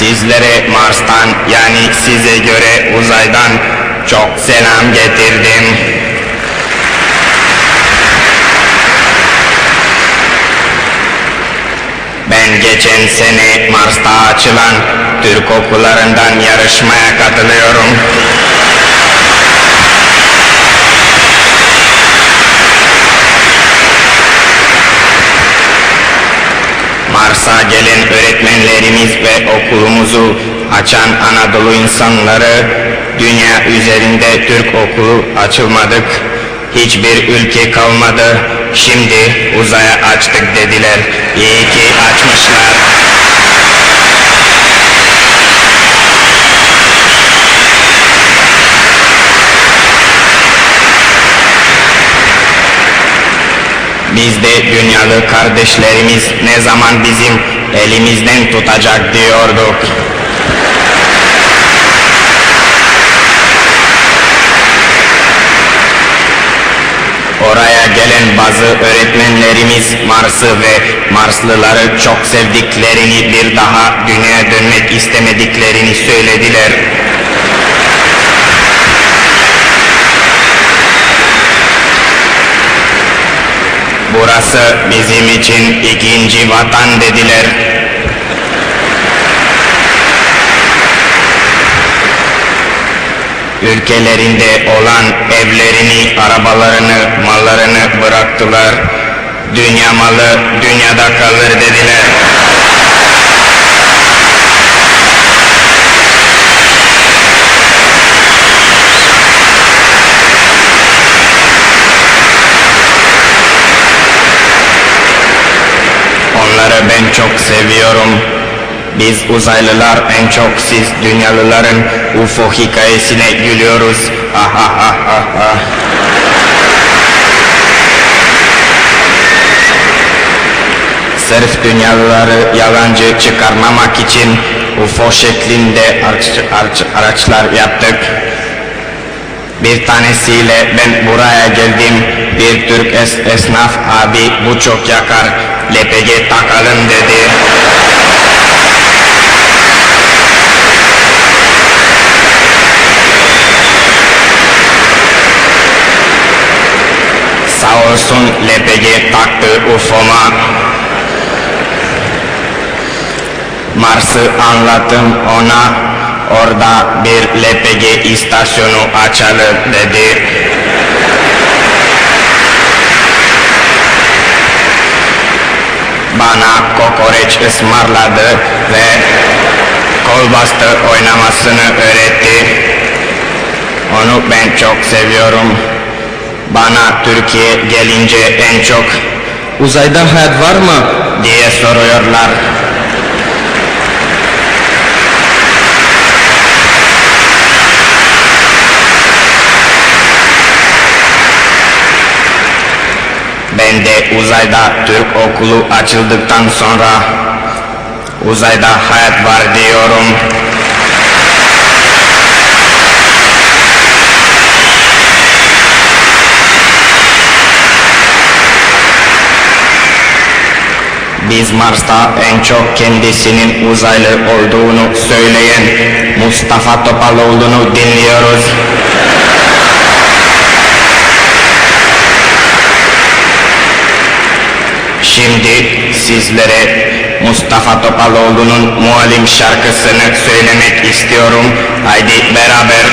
Sizlere Mars'tan yani size göre uzaydan çok selam getirdim. Ben geçen sene Mars'ta açılan Türk okullarından yarışmaya katılıyorum. Mars'a gelen öğretmenlerimiz ve okulumuzu açan Anadolu insanları dünya üzerinde Türk okulu açılmadık. Hiçbir ülke kalmadı. Şimdi uzaya açtık dediler. İyi ki açmışlar. Biz de dünyalı kardeşlerimiz ne zaman bizim elimizden tutacak diyorduk. Oraya gelen bazı öğretmenlerimiz Mars'ı ve Marslıları çok sevdiklerini bir daha dünyaya dönmek istemediklerini söylediler. Burası bizim için ikinci vatan dediler. Ülkelerinde olan evlerini, arabalarını, mallarını bıraktılar. Dünya malı dünyada kalır dediler. Onları ben çok seviyorum. Biz uzaylılar en çok siz dünyalıların UFO hikayesine gülüyoruz. Ah ah ah ah ah. Sırf dünyalıları yalancı çıkarmamak için UFO şeklinde araç- araç- araçlar yaptık. Bir tanesiyle ben buraya geldim. Bir Türk es- esnaf abi bu çok yakar. LPG takalım dedi. Olsun LPG taktı UFO'ma. Mars'ı anlattım ona. Orada bir LPG istasyonu açalım dedi. Bana kokoreç ısmarladı ve kol bastı oynamasını öğretti. Onu ben çok seviyorum. Bana Türkiye gelince en çok Uzayda hayat var mı? diye soruyorlar. Ben de uzayda Türk okulu açıldıktan sonra uzayda hayat var diyorum. Biz Mars'ta en çok kendisinin uzaylı olduğunu söyleyen Mustafa Topaloğlu'nu dinliyoruz. Şimdi sizlere Mustafa Topaloğlu'nun muallim şarkısını söylemek istiyorum. Haydi beraber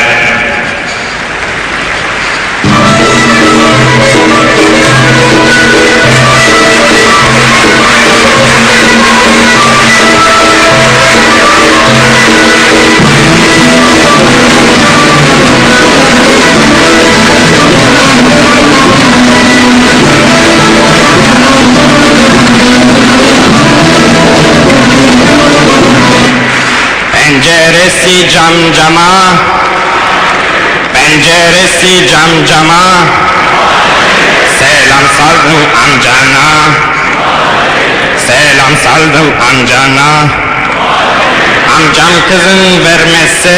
Penceresi cam cama Penceresi cam cama Selam saldım amcana. Selam saldım amcana. Amcam kızın vermezse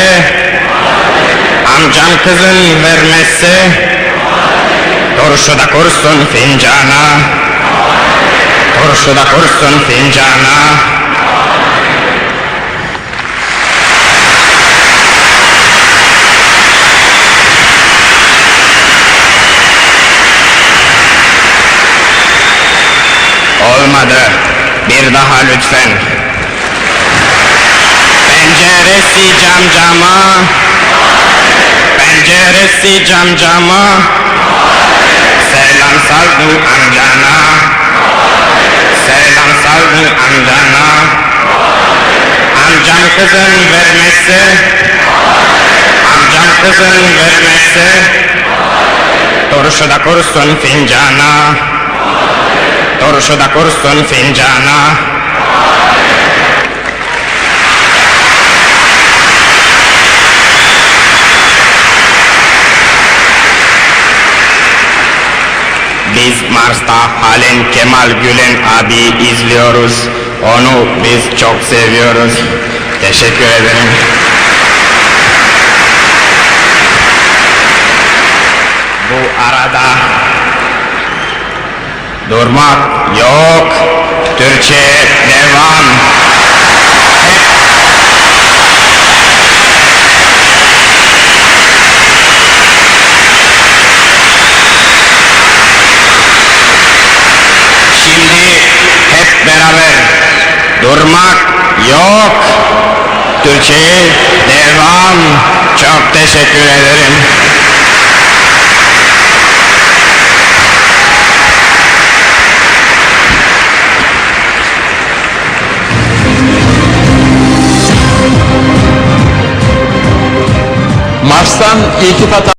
Amcam kızın vermezse Turşuda kursun fincana. Turşuda kursun fincana Olmadı. Bir daha lütfen. Penceresi cam cama. Penceresi cam cama. Selam saldı amcana. Selam saldı amcana. Amcam kızın vermezse. Amcam kızın vermezse. Turşu da kursun fincana. Turşu da kursun fincana. Biz Mars'ta halen Kemal Gülen abi izliyoruz. Onu biz çok seviyoruz. Teşekkür ederim. Bu arada durmak yok. Türkçe devam. Şimdi hep beraber durmak yok. Türkçe devam. Çok teşekkür ederim. Mars'tan iltifat